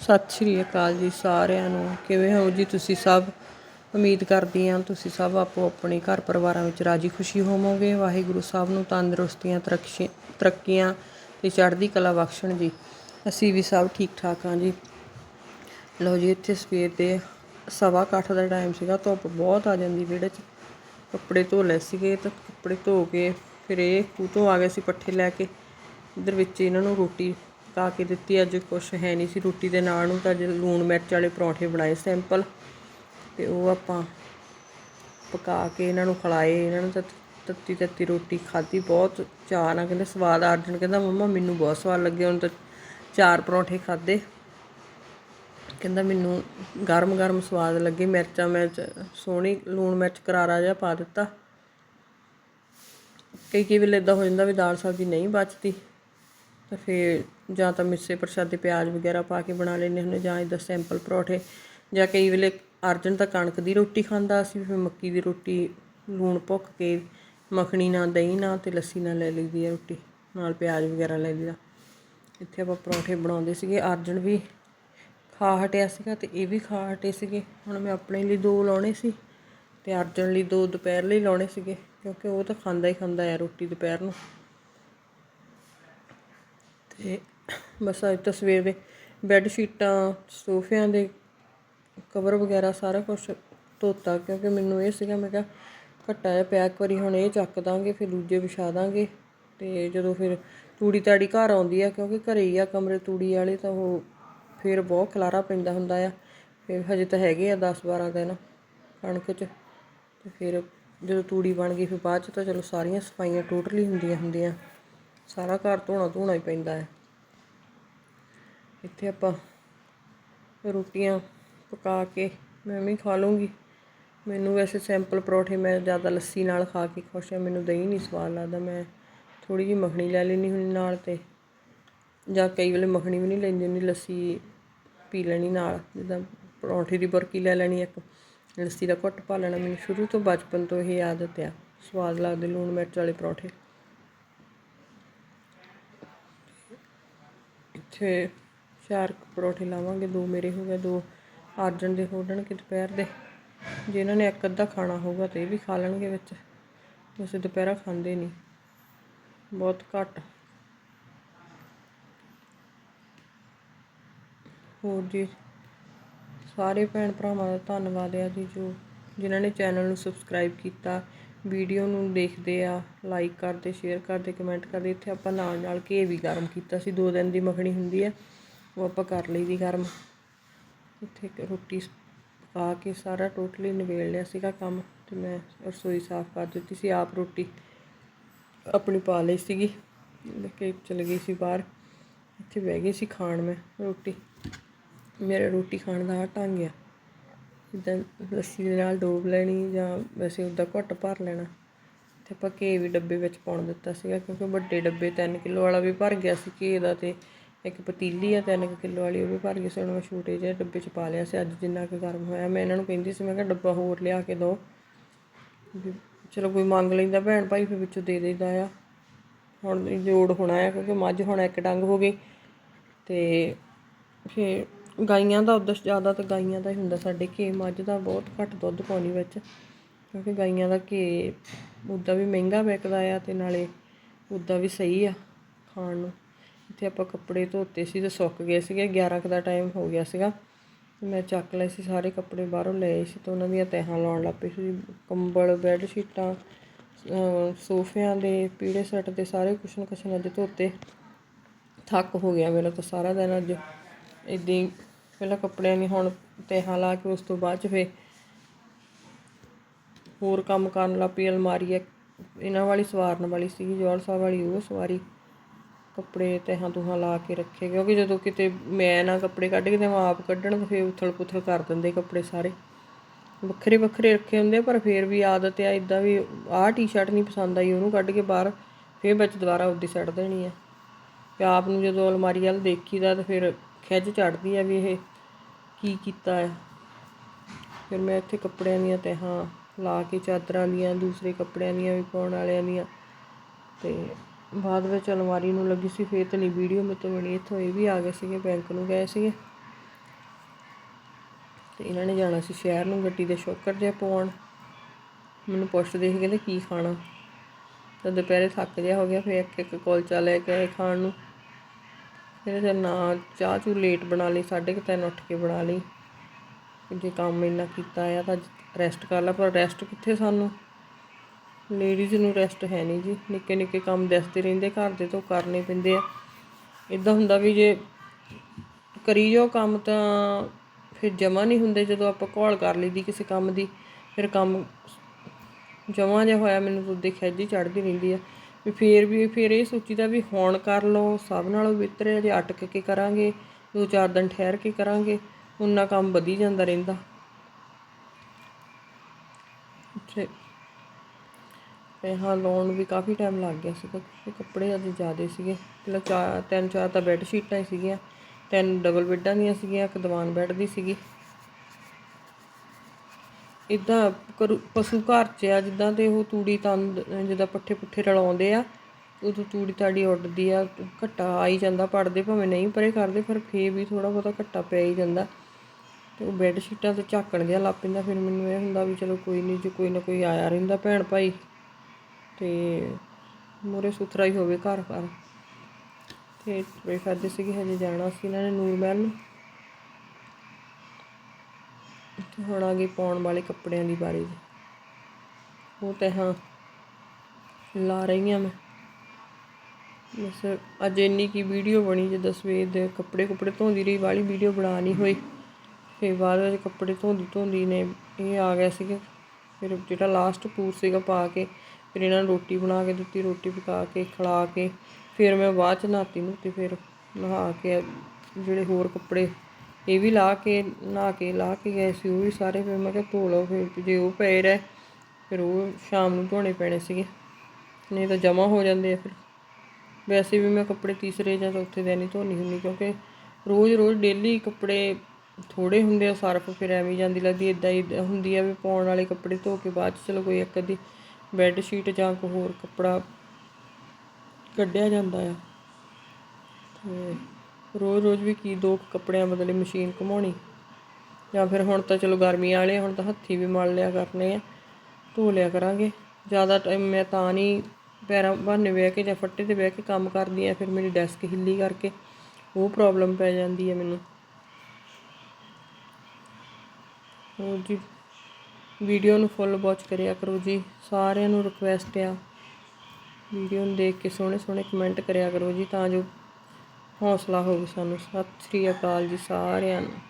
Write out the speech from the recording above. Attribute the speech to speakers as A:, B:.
A: ਸਤਿ ਸ਼੍ਰੀ ਅਕਾਲ ਜੀ ਸਾਰਿਆਂ ਨੂੰ। ਕਿਵੇਂ ਹੋ ਜੀ ਤੁਸੀਂ ਸਭ? ਉਮੀਦ ਕਰਦੀ ਹਾਂ ਤੁਸੀਂ ਸਭ ਆਪੋ ਆਪਣੇ ਘਰ ਪਰਿਵਾਰਾਂ ਵਿੱਚ ਰਾਜੀ ਖੁਸ਼ੀ ਹੋਵੋਗੇ। ਵਾਹਿਗੁਰੂ ਸਾਹਿਬ ਨੂੰ ਤੰਦਰੁਸਤੀਆਂ ਤਰੱਕੀ ਤਰੱਕੀਆਂ ਤੇ ਚੜ੍ਹਦੀ ਕਲਾ ਬਖਸ਼ਣ ਜੀ। ਅਸੀਂ ਵੀ ਸਭ ਠੀਕ ਠਾਕ ਹਾਂ ਜੀ। ਲਓ ਜੀ, ਇੱਥੇ ਸਵੇਰ ਦੇ ਸਵਾ ਕੁ ਦਾ ਟਾਈਮ ਸੀਗਾ। ਧੁੱਪ ਬਹੁਤ ਆ ਜਾਂਦੀ ਵਿਹੜੇ 'ਚ। ਕੱਪੜੇ ਧੋ ਲਏ ਸੀਗੇ ਤਾਂ ਕੱਪੜੇ ਧੋ ਕੇ ਫਿਰ ਇਹ ਖੂਹ ਤੋਂ ਆ ਗਏ ਸੀ ਪੱਠੇ ਲੈ ਕੇ। ਇਧਰ ਵਿੱਚ ਇਹਨਾਂ ਨੂੰ ਰੋਟੀ ਪਕਾ ਕੇ ਦਿੱਤੀ। ਅੱਜ ਕੁਛ ਹੈ ਨਹੀਂ ਸੀ ਰੋਟੀ ਦੇ ਨਾਲ ਨੂੰ ਤਾਂ ਅੱਜ ਲੂਣ ਮਿਰਚ ਵਾਲੇ ਪਰੌਂਠੇ ਬਣਾਏ ਸਿੰਪਲ। ਤੇ ਉਹ ਆਪਾਂ ਪਕਾ ਕੇ ਇਹਨਾਂ ਨੂੰ ਖਿਲਾਏ। ਇਹਨਾਂ ਨੂੰ ਤਾਂ ਤੱਤੀ ਤੱਤੀ ਰੋਟੀ ਖਾਧੀ। ਬਹੁਤ ਚਾਅ ਨਾਲ ਕਹਿੰਦੇ ਸਵਾਦ ਆ ਅਰਜਨ ਕਹਿੰਦਾ ਮੰਮਾ ਮੈਨੂੰ ਬਹੁਤ ਸਵਾਦ ਲੱਗੇ ਹੁਣ ਤਾਂ ਚਾਰ ਪਰੌਂਠੇ ਖਾਦੇ ਕਹਿੰਦਾ ਮੈਨੂੰ ਗਰਮ ਗਰਮ ਸਵਾਦ ਲੱਗੇ। ਮਿਰਚਾਂ ਮੈਂ ਸੋਹਣੀ ਲੂਣ ਮਿਰਚ ਕਰਾਰਾ ਜਿਹਾ ਪਾ ਦਿੱਤਾ। ਕਈ ਕਈ ਵੇਲੇ ਇਦਾਂ ਹੋ ਜਾਂਦਾ ਵੀ ਦਾਲ ਸਬਜ਼ੀ ਨਹੀਂ ਬਚਦੀ। ਤਾਂ ਫਿਰ ਜਾਂ ਤਾਂ ਮਿੱਸੇ ਪ੍ਰਸ਼ਾਦੇ ਪਿਆਜ਼ ਵਗੈਰਾ ਪਾ ਕੇ ਬਣਾ ਲੈਂਦੇ ਹੁੰਦੇ, ਜਾਂ ਇਦਾਂ ਸਿੰਪਲ ਪਰੌਂਠੇ, ਜਾਂ ਕਈ ਵੇਲੇ ਅਰਜਨ ਤਾਂ ਕਣਕ ਦੀ ਰੋਟੀ ਖਾਂਦਾ ਸੀ, ਫਿਰ ਮੱਕੀ ਦੀ ਰੋਟੀ, ਲੂਣ ਭੁੱਕ ਕੇ ਮੱਖਣੀ ਨਾਲ ਦਹੀਂ ਨਾਲ ਤੇ ਲੱਸੀ ਨਾਲ ਲੈ ਲਈਦੀ ਹੈ ਰੋਟੀ, ਨਾਲ ਪਿਆਜ਼ ਵਗੈਰਾ ਲੈ ਲਈਦਾ। ਇੱਥੇ ਆਪਾਂ ਪਰੌਂਠੇ ਬਣਾਉਂਦੇ ਸੀਗੇ, ਅਰਜਨ ਵੀ ਖਾ ਹਟਿਆ ਸੀਗਾ ਤੇ ਇਹ ਵੀ ਖਾ ਹਟੇ ਸੀਗੇ। ਹੁਣ ਮੈਂ ਆਪਣੇ ਲਈ ਦੋ ਲਾਉਣੇ ਸੀ ਤੇ ਅਰਜਨ ਲਈ ਦੋ ਦੁਪਹਿਰ ਲਈ ਲਾਉਣੇ ਸੀਗੇ, ਕਿਉਂਕਿ ਉਹ ਤਾਂ ਖਾਂਦਾ ਹੀ ਖਾਂਦਾ ਹੈ ਰੋਟੀ ਦੁਪਹਿਰ ਨੂੰ। ਤੇ ਬਸ ਅੱਜ ਤਾਂ ਸਵੇਰ ਦੇ ਬੈੱਡ ਸ਼ੀਟਾਂ ਸੋਫਿਆਂ ਦੇ ਕਵਰ ਵਗੈਰਾ ਸਾਰਾ ਕੁਝ ਧੋਤਾ ਕਿਉਂਕਿ ਮੈਨੂੰ ਇਹ ਸੀਗਾ, ਮੈਂ ਕਿਹਾ ਘੱਟਾ ਜਿਹਾ ਪਿਆ ਇੱਕ ਵਾਰੀ ਹੁਣ ਇਹ ਚੱਕ ਦਾਂਗੇ, ਫਿਰ ਦੂਜੇ ਵਿਛਾ ਦਾਂਗੇ ਤੇ ਜਦੋਂ ਫਿਰ ਤੂੜੀ ਤਾੜੀ ਘਰ ਆਉਂਦੀ ਆ ਕਿਉਂਕਿ ਘਰੇ ਹੀ ਆ ਕਮਰੇ ਤੂੜੀ ਵਾਲੇ ਤਾਂ ਉਹ ਫਿਰ ਬਹੁਤ ਖਲਾਰਾ ਪੈਂਦਾ ਹੁੰਦਾ ਆ, ਫਿਰ ਹਜੇ ਤਾਂ ਹੈਗੇ ਆ 10 12 ਦਿਨ ਕਣਕ 'ਚ ਤੇ ਫਿਰ ਜਦੋਂ ਤੂੜੀ ਬਣ ਗਈ ਫਿਰ ਬਾਅਦ 'ਚ ਤਾਂ ਚਲੋ ਸਾਰੀਆਂ ਸਫਾਈਆਂ ਟੋਟਲੀ ਹੁੰਦੀਆਂ ਹੁੰਦੀਆਂ, ਸਾਰਾ ਘਰ ਧੋਣਾ ਧੋਣਾ ਹੀ ਪੈਂਦਾ ਹੈ ਇੱਥੇ ਆਪਾਂ ਰੋਟੀਆਂ ਪਕਾ ਕੇ ਮੈਂ ਵੀ ਖਾ ਲੂੰਗੀ। ਮੈਨੂੰ ਵੈਸੇ ਸਿੰਪਲ ਪਰੌਠੇ ਮੈਂ ਜ਼ਿਆਦਾ ਲੱਸੀ ਨਾਲ ਖਾ ਕੇ ਖੁਸ਼ ਹਾਂ, ਮੈਨੂੰ ਦਹੀਂ ਨਹੀਂ ਸਵਾਦ ਲੱਗਦਾ। ਮੈਂ ਥੋੜੀ ਜਿਹੀ ਮੱਖਣੀ ਲੈ ਲੈਣੀ ਹੁੰਦੀ ਨਾਲ ਤੇ, ਜਾਂ ਕਈ ਵੇਲੇ ਮੱਖਣੀ ਵੀ ਨਹੀਂ ਲੈਂਦੀ ਹੁੰਦੀ, ਲੱਸੀ ਪੀ ਲੈਣੀ ਨਾਲ। ਜਿੱਦਾਂ ਪਰੌਂਠੇ ਦੀ ਬਰਕੀ ਲੈ ਲੈਣੀ ਇੱਕ, ਲੱਸੀ ਦਾ ਘੁੱਟ ਪਾ ਲੈਣਾ। ਮੈਨੂੰ ਸ਼ੁਰੂ ਤੋਂ ਬਚਪਨ ਤੋਂ ਇਹ ਆਦਤ ਆ, ਸਵਾਦ ਲੱਗਦੇ ਲੂਣ ਮਿਰਚ ਵਾਲੇ ਪਰੌਂਠੇ। ਇੱਥੇ ਚਾਰ ਕੁ ਪਰੌਂਠੇ ਲਾਵਾਂਗੇ, ਦੋ ਮੇਰੇ ਹੋ ਗਏ, ਦੋ ਅਰਜਨ ਦੇ ਹੋ ਜਾਣਗੇ ਦੁਪਹਿਰ ਦੇ। ਜੇ ਇਹਨਾਂ ਨੇ ਇੱਕ ਅੱਧਾ ਖਾਣਾ ਹੋਊਗਾ ਤੇ ਇਹ ਵੀ ਖਾ ਲੈਣਗੇ ਵਿੱਚ। ਵੈਸੇ ਦੁਪਹਿਰਾ ਖਾਂਦੇ ਨਹੀਂ। ਬਹੁਤ ਘੱਟ। ਹੋਰ ਜੀ, ਸਾਰੇ ਭੈਣ ਭਰਾਵਾਂ ਦਾ ਧੰਨਵਾਦ ਹੈ ਜੀ ਜੋ ਜਿਨ੍ਹਾਂ ਨੇ ਚੈਨਲ ਨੂੰ ਸਬਸਕ੍ਰਾਈਬ ਕੀਤਾ, ਵੀਡੀਓ ਨੂੰ ਦੇਖਦੇ ਆ, ਲਾਈਕ ਕਰਦੇ, ਸ਼ੇਅਰ ਕਰਦੇ, ਕਮੈਂਟ ਕਰਦੇ। ਇੱਥੇ ਆਪਾਂ ਨਾਲ ਨਾਲ ਘੇ ਵੀ ਗਰਮ ਕੀਤਾ ਸੀ। ਦੋ ਦਿਨ ਦੀ ਮੱਖਣੀ ਹੁੰਦੀ ਹੈ ਉਹ ਆਪਾਂ ਕਰ ਲਈ ਦੀ ਗਰਮ। ਇੱਥੇ ਰੋਟੀ ਪਕਾ ਕੇ ਸਾਰਾ ਟੋਟਲੀ ਨਿਬੇੜ ਲਿਆ ਸੀਗਾ ਕੰਮ ਤੇ ਮੈਂ ਰਸੋਈ ਸਾਫ਼ ਕਰ ਦਿੱਤੀ ਸੀ, ਆਪ ਰੋਟੀ ਆਪਣੀ ਪਾ ਲਈ ਸੀਗੀ। ਲੈ ਕੇ ਚਲ ਗਈ ਸੀ ਬਾਹਰ। ਇੱਥੇ ਬਹਿ ਗਈ ਸੀ ਖਾਣ ਮੈਂ ਰੋਟੀ। ਮੇਰਾ ਰੋਟੀ ਖਾਣ ਦਾ ਆਹ ਢੰਗ ਆ ਜਿੱਦਾਂ ਲੱਸੀ ਦੇ ਨਾਲ ਡੋਬ ਲੈਣੀ ਜਾਂ ਵੈਸੇ ਉੱਦਾਂ ਘੁੱਟ ਭਰ ਲੈਣਾ। ਤੇ ਆਪਾਂ ਘੇ ਵੀ ਡੱਬੇ ਵਿੱਚ ਪਾਉਣ ਦਿੱਤਾ ਸੀਗਾ ਕਿਉਂਕਿ ਵੱਡੇ ਡੱਬੇ 3 ਕਿਲੋ ਵਾਲਾ ਵੀ ਭਰ ਗਿਆ ਸੀ ਘੇ ਦਾ ਤੇ ਇੱਕ ਪਤੀਲੀ ਆ 3 ਕਿਲੋ ਵਾਲੀ, ਉਹ ਵੀ ਭਰ ਗਈ ਸੀ ਹੁਣ ਮੈਂ ਛੋਟੇ ਜਿਹੇ ਡੱਬੇ 'ਚ ਪਾ ਲਿਆ ਸੀ, ਅੱਜ ਜਿੰਨਾ ਕੁ ਗਰਮ ਹੋਇਆ, ਮੈਂ ਇਹਨਾਂ ਨੂੰ ਕਹਿੰਦੀ ਸੀ, ਮੈਂ ਕਿਹਾ ਡੱਬਾ ਹੋਰ ਲਿਆ ਕੇ ਦਿਓ ਚਲੋ ਕੋਈ ਮੰਗ ਲੈਂਦਾ, ਭੈਣ ਭਾਈ ਫਿਰ ਵਿੱਚੋਂ ਦੇ ਦੇਈਦਾ ਆ। ਹੁਣ ਜੋੜ ਹੋਣਾ ਆ, ਕਿਉਂਕਿ ਮੱਝ ਹੁਣ ਇੱਕ ਡੰਗ ਹੋ ਗਈ ਤੇ ਫਿਰ ਗਾਈਆਂ ਦਾ ਉਦੋਂ ਜ਼ਿਆਦਾ ਤਾਂ ਗਾਈਆਂ ਦਾ ਹੀ ਹੁੰਦਾ, ਸਾਡੇ ਘੇ ਮੱਝ ਦਾ ਬਹੁਤ ਘੱਟ ਦੁੱਧ ਪਾਉਣੀ ਵਿੱਚ, ਕਿਉਂਕਿ ਗਾਈਆਂ ਦਾ ਘੇ ਉੱਦਾਂ ਵੀ ਮਹਿੰਗਾ ਵਿਕਦਾ ਆ ਤੇ ਨਾਲੇ ਉੱਦਾਂ ਵੀ ਸਹੀ ਆ ਖਾਣ ਨੂੰ। ਇੱਥੇ ਆਪਾਂ ਕੱਪੜੇ ਧੋਤੇ ਸੀ ਤੇ ਸੁੱਕ ਗਏ ਸੀਗੇ। 11 ਕੁ ਦਾ ਟਾਈਮ ਹੋ ਗਿਆ ਸੀਗਾ। ਤੇ ਮੈਂ ਚੱਕ ਲਏ ਸੀ ਸਾਰੇ ਕੱਪੜੇ ਬਾਹਰੋਂ ਲਏ ਸੀ ਤੇ ਉਹਨਾਂ ਦੀਆਂ ਤਹਿਾਂ ਲਾਉਣ ਲੱਗ ਪਈ ਸੀ। ਕੰਬਲ ਬੈੱਡ ਸ਼ੀਟਾਂ ਸੋਫਿਆਂ ਦੇ ਪੀੜੇ ਸੈੱਟ ਦੇ ਸਾਰੇ ਕੁਸ਼ਨ ਕੁਸ਼ਨ ਅੱਜ ਧੋਤੇ। ਥੱਕ ਹੋ ਗਿਆ ਮੇਰਾ ਤਾਂ ਸਾਰਾ ਦਿਨ ਅੱਜ। ਇਦਾਂ ਹੀ ਪਹਿਲਾਂ ਕੱਪੜਿਆਂ ਦੀ ਹੁਣ ਤਹਿਾਂ ਲਾ ਕੇ ਉਸ ਤੋਂ ਬਾਅਦ ਚ ਫੇ ਹੋਰ ਕੰਮ ਕਰਨ ਲੱਗ ਪਈ। ਅਲਮਾਰੀ ਹੈ ਇਹਨਾਂ ਵਾਲੀ ਸਵਾਰਨ ਵਾਲੀ ਸੀਗੀ ਜੋਲ ਸਾਹਿਬ ਵਾਲੀ, ਉਹ ਸਵਾਰੀ। ਕੱਪੜੇ ਤਹਿਾਂ ਤੁਹਾਂ ਲਾ ਕੇ ਰੱਖੇ, ਕਿਉਂਕਿ ਜਦੋਂ ਕਿਤੇ ਮੈਂ ਨਾ ਕੱਪੜੇ ਕੱਢ ਕੇ ਦੇਵਾਂ ਆਪ ਕੱਢਣ, ਤਾਂ ਫੇਰ ਉਥਲ ਪੁਥਲ ਕਰ ਦਿੰਦੇ ਕੱਪੜੇ ਸਾਰੇ। ਵੱਖਰੇ ਵੱਖਰੇ ਰੱਖੇ ਹੁੰਦੇ ਪਰ ਫੇਰ ਵੀ ਆਦਤ ਆ ਇਦਾਂ ਵੀ ਆਹ ਟੀ-ਸ਼ਰਟ ਨਹੀਂ ਪਸੰਦ ਆਈ, ਉਹਨੂੰ ਕੱਢ ਕੇ ਬਾਹਰ ਫੇਰ ਵਿੱਚ ਦੁਬਾਰਾ ਉੱਦੀ ਸੱਟ ਦੇਣੀ ਆ। ਤੇ ਆਪ ਨੂੰ ਜਦੋਂ ਅਲਮਾਰੀ ਵੱਲ ਦੇਖੀਦਾ, ਤਾਂ ਫਿਰ ਖਿੱਚ ਚੜਦੀ ਆ ਵੀ ਇਹ ਕੀ ਕੀਤਾ ਹੈ ਫਿਰ ਮੈਂ ਇੱਥੇ ਕੱਪੜਿਆਂ ਦੀਆਂ ਤਹਿਾਂ ਲਾ ਕੇ, ਚਾਦਰਾਂ ਦੀਆਂ, ਦੂਸਰੇ ਕੱਪੜਿਆਂ ਦੀਆਂ ਵੀ ਪਾਉਣ ਵਾਲਿਆਂ ਦੀਆਂ। ਤੇ ਬਾਅਦ ਵਿੱਚ ਅਲਮਾਰੀ ਨੂੰ ਲੱਗੀ ਸੀ, ਫੇਰ ਤਾਂ ਨਹੀਂ ਵੀਡੀਓ ਮੇਰੇ ਤੋਂ ਬਣੀ। ਇੱਥੋਂ ਇਹ ਵੀ ਆ ਗਏ ਸੀਗੇ, ਬੈਂਕ ਨੂੰ ਗਏ ਸੀਗੇ। ਤੇ ਇਹਨਾਂ ਨੇ ਜਾਣਾ ਸੀ ਸ਼ਹਿਰ ਨੂੰ, ਗੱਡੀ ਦੇ ਸ਼ੋਕਰ ਜਿਹਾ ਪਵਾਉਣ ਮੈਨੂੰ ਪੁੱਛਦੇ ਸੀ, ਕਹਿੰਦੇ ਕੀ ਖਾਣਾ? ਤਾਂ ਦੁਪਹਿਰੇ ਥੱਕ ਜਿਹਾ ਹੋ ਗਿਆ, ਫਿਰ ਇੱਕ ਇੱਕ ਕੁਲਚਾ ਲੈ ਕੇ ਆਏ ਖਾਣ ਨੂੰ। ਫਿਰ ਜਦ ਨਾ ਚਾਹ ਚੂ ਲੇਟ ਬਣਾ ਲਈ, ਸਾਢੇ ਕੁ ਤਿੰਨ ਉੱਠ ਕੇ ਬਣਾ ਲਈ। ਜੇ ਕੰਮ ਇੰਨਾ ਕੀਤਾ ਆ ਤਾਂ ਰੈਸਟ ਕਰ ਲਾ, ਪਰ ਰੈਸਟ ਕਿੱਥੇ ਸਾਨੂੰ? ਲੇਡੀਜ਼ ਨੂੰ ਰੈਸਟ ਹੈ ਨਹੀਂ ਜੀ। ਨਿੱਕੇ ਨਿੱਕੇ ਕੰਮ ਦੱਸਦੇ ਰਹਿੰਦੇ, ਘਰ ਦੇ ਤੋਂ ਕਰਨੇ ਪੈਂਦੇ ਆ। ਇਦਾਂ ਹੁੰਦਾ ਵੀ ਜੇ ਕਰੀ ਜੋ ਕੰਮ ਤਾਂ ਫਿਰ ਜਮਾ ਨਹੀਂ ਹੁੰਦੇ, ਜਦੋਂ ਆਪਾਂ ਘੋਲ ਕਰ ਲਈਦੀ ਕਿਸੇ ਕੰਮ ਦੀ, ਫਿਰ ਕੰਮ ਜਮਾ ਜਿਹਾ ਹੋਇਆ ਮੈਨੂੰ ਤਾਂ ਦੇਖਿਆ ਜੀ ਚੜਦੀ ਰਹਿੰਦੀ ਆ। ਵੀ ਫੇਰ ਵੀ, ਫੇਰ ਇਹ ਸੋਚੀਦਾ ਵੀ ਹੁਣ ਕਰ ਲਓ, ਸਭ ਨਾਲੋਂ ਬਿਹਤਰ ਹੈ, ਜੇ ਅਟਕ ਕੇ ਕਰਾਂਗੇ, ਦੋ ਚਾਰ ਦਿਨ ਠਹਿਰ ਕੇ ਕਰਾਂਗੇ ਉਨਾ ਕੰਮ ਵਧੀ ਜਾਂਦਾ ਰਹਿੰਦਾ। ਤੇ ਪੈਸਾ ਲਾਉਣ ਵੀ ਕਾਫੀ ਟਾਈਮ ਲੱਗ ਗਿਆ ਸੀਗਾ ਕਿਉਂਕਿ ਕੱਪੜੇ ਅੱਜ ਜ਼ਿਆਦੇ ਸੀਗੇ। ਪਹਿਲਾਂ ਚਾਰ ਤਿੰਨ ਚਾਰ ਤਾਂ ਬੈੱਡ ਸ਼ੀਟਾਂ ਹੀ ਸੀਗੀਆਂ, ਤਿੰਨ ਡਬਲ ਬੈੱਡਾਂ ਦੀਆਂ ਸੀਗੀਆਂ, ਇੱਕ ਦੀਵਾਨ ਬੈੱਡ ਦੀ ਸੀਗੀ। ਇਦਾਂ ਪਸ਼ੂ ਘਰ 'ਚ ਆ, ਜਿੱਦਾਂ ਤੇ ਉਹ ਤੂੜੀ ਤੰਦ, ਜਿੱਦਾਂ ਪੱਠੇ ਪੁੱਠੇ ਰਲਾਉਂਦੇ ਆ, ਉਦੋਂ ਤੂੜੀ ਤਾੜੀ ਉੱਡਦੀ ਆ, ਘੱਟਾ ਆ ਹੀ ਜਾਂਦਾ, ਪੜਦੇ ਭਾਵੇਂ ਨਹੀਂ, ਪਰੇ ਕਰਦੇ ਪਰ ਫੇਰ ਵੀ ਥੋੜਾ ਬਹੁਤਾ ਘੱਟਾ ਪੈ ਹੀ ਜਾਂਦਾ। ਤੇ ਉਹ ਬੈੱਡ ਸ਼ੀਟਾਂ ਤੇ ਝਾਕਣ ਜਿਹਾ ਲੱਗ ਪੈਂਦਾ, ਫਿਰ ਮੈਨੂੰ ਇਹ ਹੁੰਦਾ ਵੀ ਚਲੋ ਕੋਈ ਨਹੀਂ, ਜੇ ਕੋਈ ਨਾ ਕੋਈ ਆਇਆ ਰਹਿੰਦਾ ਭੈਣ ਭਾਈ ਤੇ ਮੋਰੇ ਸੁਥਰਾ ਹੀ ਹੋਵੇ ਘਰ ਘਰ। ਤੇ ਤੁਰੇ ਫਿਰਦੇ ਸੀਗੇ ਹਜੇ ਜਾਣਾ ਸੀ ਇਹਨਾਂ ਨੇ ਨੂਰ ਮਹਿਲ ਨੂੰ। ਤੇ ਹੁਣ ਆ ਗਈ ਪਾਉਣ ਵਾਲੇ ਕੱਪੜਿਆਂ ਦੀ ਬਾਰੀ ਉਹ ਤੇ ਹਾਂ, ਲਾ ਰਹੀ ਹਾਂ ਮੈਂ। ਬਸ ਅੱਜ ਇੰਨੀ ਕੀ ਵੀਡੀਓ ਬਣੀ ਜਦੋਂ ਸਵੇਰ ਦੇ ਕੱਪੜੇ ਕੁਪੜੇ ਧੋਂਦੀ ਰਹੀ, ਵਾਲੀ ਵੀਡੀਓ ਬਣਾ ਨਹੀਂ ਹੋਈ। ਫਿਰ ਬਾਅਦ ਵਿੱਚ ਕੱਪੜੇ ਧੋਂਦੀ ਧੋਂਦੀ ਨੇ, ਇਹ ਆ ਗਿਆ ਸੀਗਾ। ਫਿਰ ਜਿਹੜਾ ਲਾਸਟ ਪੂਰ ਸੀਗਾ ਪਾ ਕੇ ਫਿਰ ਇਹਨਾਂ ਨੂੰ ਰੋਟੀ ਬਣਾ ਕੇ ਦਿੱਤੀ, ਰੋਟੀ ਪਕਾ ਕੇ, ਖਿਲਾ ਕੇ, ਫਿਰ ਮੈਂ ਬਾਅਦ ਚ ਨਹਾਤੀ ਨੂੰ ਫਿਰ ਨਹਾ ਕੇ ਜਿਹੜੇ ਹੋਰ ਕੱਪੜੇ ਇਹ ਵੀ ਲਾ ਕੇ, ਨਹਾ ਕੇ, ਲਾ ਕੇ ਗਏ ਸੀ, ਉਹ ਵੀ ਸਾਰੇ। ਫਿਰ ਮੈਂ ਕਿਹਾ ਧੋ ਲਓ, ਫਿਰ ਜੇ ਉਹ ਪਏ ਰਹਿ, ਫਿਰ ਉਹ ਸ਼ਾਮ ਨੂੰ ਧੋਣੇ ਪੈਣੇ ਸੀਗੇ। ਨਹੀਂ ਤਾਂ ਜਮਾ ਹੋ ਜਾਂਦੇ ਆ ਫਿਰ। ਵੈਸੇ ਵੀ ਮੈਂ ਕੱਪੜੇ ਤੀਸਰੇ ਜਾਂ ਚੌਥੇ ਦਿਨ ਹੀ ਧੋਣੀ ਹੁੰਦੀ, ਕਿਉਂਕਿ ਰੋਜ਼-ਰੋਜ਼ ਡੇਲੀ ਕੱਪੜੇ ਥੋੜੇ ਹੁੰਦੇ ਆ, ਸਰਫ ਫਿਰ ਐਵੇਂ ਜਾਂਦੀ ਲੱਗਦੀ ਇਦਾਂ ਹੀ ਹੁੰਦੀ ਆ ਵੀ ਪਾਉਣ ਵਾਲੇ ਕੱਪੜੇ ਧੋ ਕੇ ਬਾਅਦ ਚ ਚਲੋ ਕੋਈ ਇੱਕ ਅੱਧੀ ਬੈੱਡ ਸ਼ੀਟ ਜਾਂ ਕੋਈ ਹੋਰ ਕੱਪੜਾ ਕੱਢਿਆ ਜਾਂਦਾ ਆ। ਤੇ ਰੋਜ਼-ਰੋਜ਼ ਵੀ ਕੀ ਦੋ ਕੱਪੜਿਆਂ ਬਦਲੇ ਮਸ਼ੀਨ ਘੁਮਾਉਣੀ। ਜਾਂ ਫਿਰ ਹੁਣ ਤਾਂ ਚਲੋ ਗਰਮੀ ਵਾਲੇ ਹੁਣ ਤਾਂ ਹੱਥੀ ਵੀ ਮਲ ਲਿਆ ਕਰਨੇ ਆ, ਧੋ ਲਿਆ ਕਰਾਂਗੇ। ਜ਼ਿਆਦਾ ਟਾਈਮ ਮੈਂ ਤਾਂ ਨਹੀਂ ਪੈਰਾਂ ਬਹਾਨੇ ਬਹਿ ਕੇ ਜਾਂ ਫੱਟੇ ਤੇ ਬਹਿ ਕੇ ਕੰਮ ਕਰਦੀ ਆ, ਫਿਰ ਮੇਰੀ ਡੈਸਕ ਹਿੱਲੀ ਕਰਕੇ ਉਹ ਪ੍ਰੋਬਲਮ ਪੈ ਜਾਂਦੀ ਹੈ ਮੈਨੂੰ। ਹੋਰ ਜੀ। ਵੀਡੀਓ ਨੂੰ ਫੁੱਲ ਵਾਚ ਕਰਿਆ ਕਰੋ ਜੀ। ਸਾਰਿਆਂ ਨੂੰ ਰਿਕਵੈਸਟ ਆ। ਵੀਡੀਓ ਨੂੰ ਦੇਖ ਕੇ ਸੋਹਣੇ ਸੋਹਣੇ ਕਮੈਂਟ ਕਰਿਆ ਕਰੋ ਜੀ, ਤਾਂ ਜੋ ਹੌਸਲਾ ਹੋਵੇ ਸਾਨੂੰ। ਸਤਿ ਸ੍ਰੀ ਅਕਾਲ ਜੀ ਸਾਰਿਆਂ ਨੂੰ।